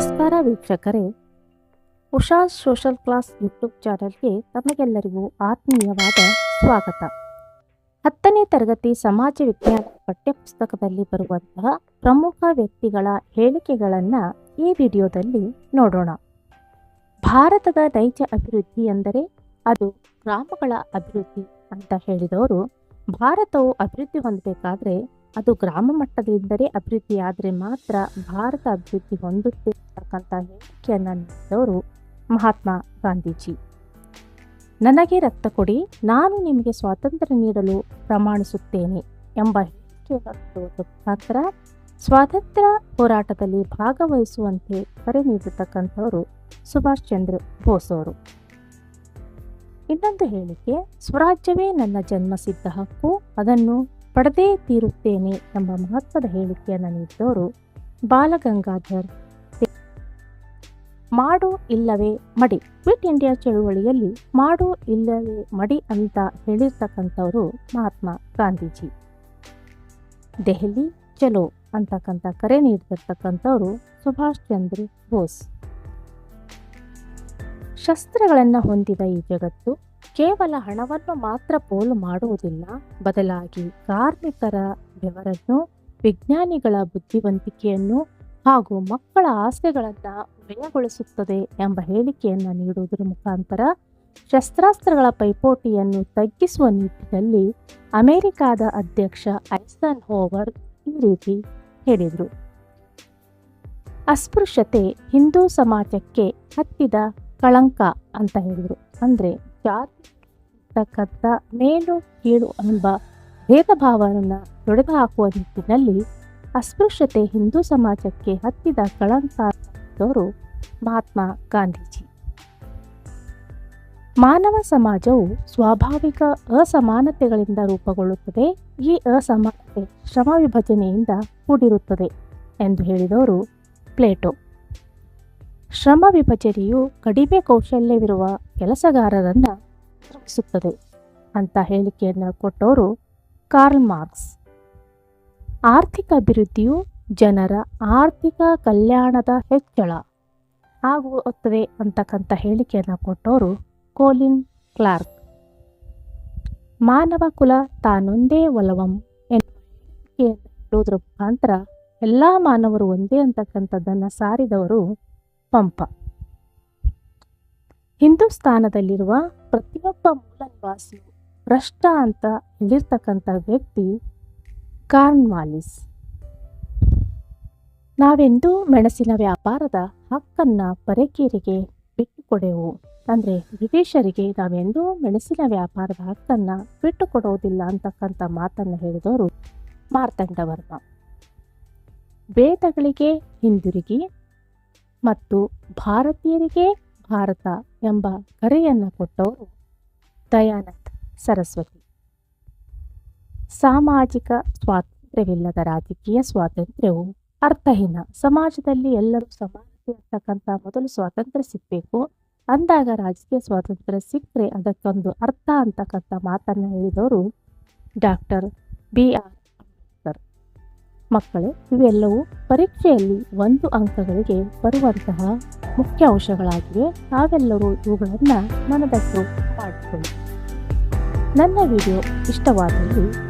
ನಮಸ್ಕಾರ ವೀಕ್ಷಕರೇ. Usha social class YouTube ಚಾನೆಲ್ಗೆ ತಮಗೆಲ್ಲರಿಗೂ ಆತ್ಮೀಯವಾದ ಸ್ವಾಗತ. ಹತ್ತನೇ ತರಗತಿ ಸಮಾಜ ವಿಜ್ಞಾನ ಪಠ್ಯಪುಸ್ತಕದಲ್ಲಿ ಬರುವಂತಹ ಪ್ರಮುಖ ವ್ಯಕ್ತಿಗಳ ಹೇಳಿಕೆಗಳನ್ನು ಈ ವಿಡಿಯೋದಲ್ಲಿ ನೋಡೋಣ. ಭಾರತದ ನೈಜ ಅಭಿವೃದ್ಧಿ ಎಂದರೆ ಅದು ಗ್ರಾಮಗಳ ಅಭಿವೃದ್ಧಿ ಅಂತ ಹೇಳಿದವರು. ಭಾರತವು ಅಭಿವೃದ್ಧಿ ಹೊಂದಬೇಕಾದ್ರೆ ಅದು ಗ್ರಾಮ ಮಟ್ಟದಿಂದಲೇ ಅಭಿವೃದ್ಧಿ ಆದರೆ ಮಾತ್ರ ಭಾರತ ಅಭಿವೃದ್ಧಿ ಹೊಂದುತ್ತೆ ಅಂತಕ್ಕಂಥ ಹೇಳಿಕೆಯನ್ನು ನೀಡಿದವರು ಮಹಾತ್ಮ ಗಾಂಧೀಜಿ ನನಗೆ ರಕ್ತ ಕೊಡಿ, ನಾನು ನಿಮಗೆ ಸ್ವಾತಂತ್ರ್ಯ ನೀಡಲು ಪ್ರಮಾಣಿಸುತ್ತೇನೆ ಎಂಬ ಮಾತ್ರ ಮುಖಾಂತರ ಸ್ವಾತಂತ್ರ್ಯ ಹೋರಾಟದಲ್ಲಿ ಭಾಗವಹಿಸುವಂತೆ ಕರೆ ನೀಡಿರ್ತಕ್ಕಂಥವರು ಸುಭಾಷ್ ಚಂದ್ರ ಬೋಸ್ ಅವರು ಇನ್ನೊಂದು ಹೇಳಿಕೆ, ಸ್ವರಾಜ್ಯವೇ ನನ್ನ ಜನ್ಮಸಿದ್ಧ ಹಕ್ಕು, ಅದನ್ನು ಪಡೆದೇ ತೀರುತ್ತೇನೆ ಎಂಬ ಮಹತ್ವದ ಹೇಳಿಕೆಯನ್ನು ನೀಡಿದವರು ಬಾಲಗಂಗಾಧರ್. ಮಾಡು ಇಲ್ಲವೇ ಮಡಿ. ಕ್ವಿಟ್ ಇಂಡಿಯಾ ಚಳುವಳಿಯಲ್ಲಿ ಮಾಡು ಇಲ್ಲವೇ ಮಡಿ ಅಂತ ಹೇಳಿರ್ತಕ್ಕಂಥವರು ಮಹಾತ್ಮ ಗಾಂಧೀಜಿ. ದೆಹಲಿ ಚಲೋ ಅಂತಕ್ಕಂಥ ಕರೆ ನೀಡ್ತಿರ್ತಕ್ಕಂಥವರು ಸುಭಾಷ್ ಚಂದ್ರ ಬೋಸ್. ಶಸ್ತ್ರಗಳನ್ನು ಹೊಂದಿದ ಈ ಜಗತ್ತು ಕೇವಲ ಹಣವನ್ನು ಮಾತ್ರ ಪೋಲು ಮಾಡುವುದಿಲ್ಲ. ಬದಲಾಗಿ ಕಾರ್ಮಿಕರ ಬೆವರನ್ನು, ವಿಜ್ಞಾನಿಗಳ ಬುದ್ಧಿವಂತಿಕೆಯನ್ನು ಹಾಗೂ ಮಕ್ಕಳ ಆಸೆಗಳನ್ನು ವ್ಯಯಗೊಳಿಸುತ್ತದೆ ಎಂಬ ಹೇಳಿಕೆಯನ್ನು ನೀಡುವುದರ ಮುಖಾಂತರ ಶಸ್ತ್ರಾಸ್ತ್ರಗಳ ಪೈಪೋಟಿಯನ್ನು ತಗ್ಗಿಸುವ ನಿಟ್ಟಿನಲ್ಲಿ ಅಮೆರಿಕಾದ ಅಧ್ಯಕ್ಷ ಐಸನ್ ಹೋವರ್ ಈ ರೀತಿ ಹೇಳಿದರು. ಅಸ್ಪೃಶ್ಯತೆ ಹಿಂದೂ ಸಮಾಜಕ್ಕೆ ಹತ್ತಿದ ಕಳಂಕ ಅಂತ ಹೇಳಿದರು. ಅಂದರೆ ಜಾತಿ ಮೇಲು, ಕೀಳು ಎಂಬ ಭೇದ ಭಾವವನ್ನು ತೊಡೆದು ಹಾಕುವ ನಿಟ್ಟಿನಲ್ಲಿ ಅಸ್ಪೃಶ್ಯತೆ ಹಿಂದೂ ಸಮಾಜಕ್ಕೆ ಹತ್ತಿದ ಕಳಂಕ ಅಂತವರು ಮಹಾತ್ಮ ಗಾಂಧೀಜಿ. ಮಾನವ ಸಮಾಜವು ಸ್ವಾಭಾವಿಕ ಅಸಮಾನತೆಗಳಿಂದ ರೂಪುಗೊಳ್ಳುತ್ತದೆ, ಈ ಅಸಮಾನತೆ ಶ್ರಮ ವಿಭಜನೆಯಿಂದ ಕೂಡಿರುತ್ತದೆ ಎಂದು ಹೇಳಿದವರು ಪ್ಲೇಟೋ. ಶ್ರಮ ವಿಭಜನೆಯು ಕಡಿಮೆ ಕೌಶಲ್ಯವಿರುವ ಕೆಲಸಗಾರರನ್ನು ಶ್ರಮಿಸುತ್ತದೆ ಅಂತ ಹೇಳಿಕೆಯನ್ನು ಕೊಟ್ಟವರು ಕಾರ್ಲ್ ಮಾರ್ಕ್ಸ್. ಆರ್ಥಿಕ ಅಭಿವೃದ್ಧಿಯು ಜನರ ಆರ್ಥಿಕ ಕಲ್ಯಾಣದ ಹೆಚ್ಚಳ. ಆಗುತ್ತದೆ ಅಂತಕ್ಕಂಥ ಹೇಳಿಕೆಯನ್ನು ಕೊಟ್ಟವರು ಕೋಲಿನ್ ಕ್ಲಾರ್ಕ್. ಮಾನವ ಕುಲ ತಾನೊಂದೇ ಒಲವಂ ಎನ್ನುವುದರ ಮುಖಾಂತರ ಎಲ್ಲ ಮಾನವರು ಒಂದೇ ಅಂತಕ್ಕಂಥದ್ದನ್ನು ಸಾರಿದವರು ಪಂಪ. ಹಿಂದೂಸ್ತಾನದಲ್ಲಿರುವ ಪ್ರತಿಯೊಬ್ಬ ಮೂಲ ನಿವಾಸಿಯು ಭ್ರಷ್ಟ ಅಂತ ಹೇಳಿರ್ತಕ್ಕಂಥ ವ್ಯಕ್ತಿ ಕಾರ್ನ್ವಾಲಿಸ್ ನಾವೆಂದೂ ಮೆಣಸಿನ ವ್ಯಾಪಾರದ ಹಕ್ಕನ್ನು ಪರಕೀರಿಗೆ ಬಿಟ್ಟುಕೊಡೆವು. ಅಂದರೆ ಬ್ರಿಟಿಷರಿಗೆ ನಾವೆಂದೂ ಮೆಣಸಿನ ವ್ಯಾಪಾರದ ಹಕ್ಕನ್ನು ಬಿಟ್ಟುಕೊಡುವುದಿಲ್ಲ ಅಂತಕ್ಕಂಥ ಮಾತನ್ನು ಹೇಳಿದವರು ಮಾರ್ತಂಡವರ್ಮ. ವೇದಗಳಿಗೆ, ಹಿಂದಿರುಗಿ ಮತ್ತು ಭಾರತೀಯರಿಗೆ ಭಾರತ ಎಂಬ ಕರೆಯನ್ನು ಕೊಟ್ಟವರು ದಯಾನಂದ್ ಸರಸ್ವತಿ. ಸಾಮಾಜಿಕ ಸ್ವಾತಂತ್ರ್ಯವಿಲ್ಲದ ರಾಜಕೀಯ ಸ್ವಾತಂತ್ರ್ಯವು ಅರ್ಥಹೀನ. ಸಮಾಜದಲ್ಲಿ ಎಲ್ಲರೂ ಸಮಾನತೆ ಇರ್ತಕ್ಕಂಥ ಮೊದಲು ಸ್ವಾತಂತ್ರ್ಯ ಸಿಗಬೇಕು. ಅಂದಾಗ ರಾಜಕೀಯ ಸ್ವಾತಂತ್ರ್ಯ ಸಿಕ್ಕರೆ ಅದಕ್ಕೊಂದು ಅರ್ಥ ಅಂತಕ್ಕಂಥ ಮಾತನ್ನು ಹೇಳಿದವರು ಡಾಕ್ಟರ್ ಬಿ ಆರ್ ಅಂಬೇಡ್ಕರ್. ಮಕ್ಕಳೇ, ಇವೆಲ್ಲವೂ ಪರೀಕ್ಷೆಯಲ್ಲಿ ಒಂದು ಅಂಕಗಳಿಗೆ ಬರುವಂತಹ ಮುಖ್ಯ ಅಂಶಗಳಾಗಿವೆ. ತಾವೆಲ್ಲರೂ ಇವುಗಳನ್ನು ಮನದಟ್ಟು ಮಾಡಿಕೊಳ್ಳಿ. ನನ್ನ ವಿಡಿಯೋ ಇಷ್ಟವಾದಲ್ಲಿ